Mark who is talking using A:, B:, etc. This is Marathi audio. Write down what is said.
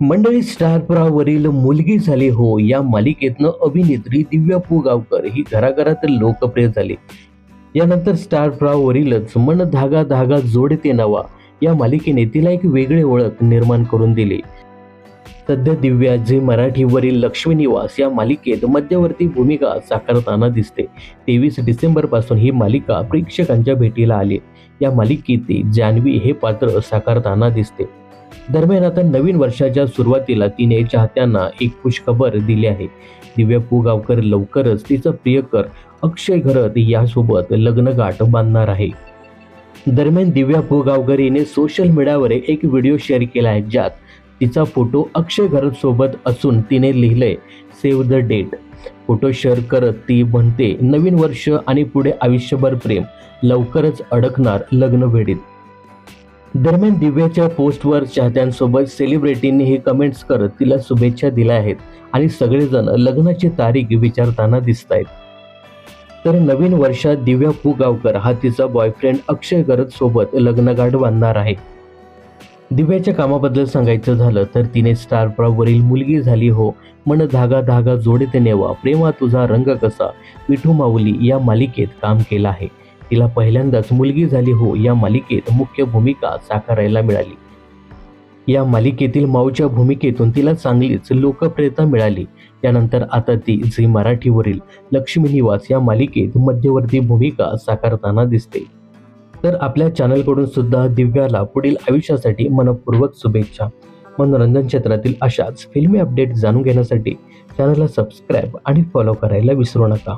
A: मंडळी स्टार मुलगी झाली हो या मालिकेतनं अभिनेत्री दिव्या पुगावकर ही घराघरात लोकप्रिय झाली. यानंतर स्टार मन धागा धागा जोडते नवा या मालिकेने तिला एक वेगळी ओळख निर्माण करून दिली. सध्या दिव्या जे मराठीवरील लक्ष्मी निवास या मालिकेत मध्यवर्ती भूमिका साकारताना दिसते. तेवीस डिसेंबरपासून ही मालिका प्रेक्षकांच्या भेटीला आली. या मालिकेत ती जान्हवी हे पात्र साकारताना दिसते. दरम्यान आता नवीन वर्षाच्या सुरुवातीला तिने चाहत्यांना एक खुशखबर दिली आहे. दिव्या पुगावकर लवकरच तिचं प्रियकर अक्षय घरत यासोबत लग्नगाठ बांधणार आहे. दरम्यान दिव्या पुगावकर हिने सोशल मीडियावर एक व्हिडिओ शेअर केला आहे ज्यात तिचा फोटो अक्षय घरत सोबत असून तिने लिहिलंय save the date photo share करत ती म्हणते नवीन वर्ष आणि पुढे आयुष्यभर प्रेम लवकरच अडकणार लग्न वेळीत दरम्यान दिव्याच्या पोस्टवर चाहत्यांसोबत सेलिब्रिटींनी हे कमेंट्स करत तिला शुभेच्छा दिल्या आहेत आणि सगळेजण लग्नाची तारीख विचारताना दिसत आहेत तर नवीन वर्षात दिव्या पुगावकर हा तिचा बॉयफ्रेंड अक्षय गरज सोबत लग्नगाठ बांधणार आहे. दिव्याच्या कामाबद्दल सांगायचं झालं तर तिने स्टार प्रवरील मुलगी झाली हो. मन धागा धागा जोडते नेवा प्रेमा तुझा रंग कसा विठू माऊली या मालिकेत काम केलं आहे. तिला पहिल्यांदाच मुलगी झाली हो या मालिकेत मुख्य भूमिका साकारायला मिळाली. या मालिकेतील माऊच्या भूमिकेतून तिला चांगलीच लोकप्रियता मिळाली. त्यानंतर आता ती झी मराठीवरील लक्ष्मी निवास या मालिकेत मध्यवर्ती भूमिका साकारताना दिसते. तर आपल्या चॅनलकडून सुद्धा दिव्याला पुढील आयुष्यासाठी मनपूर्वक शुभेच्छा. मनोरंजन क्षेत्रातील अशाच फिल्मी अपडेट जाणून घेण्यासाठी चॅनलला सबस्क्राईब आणि फॉलो करायला विसरू नका.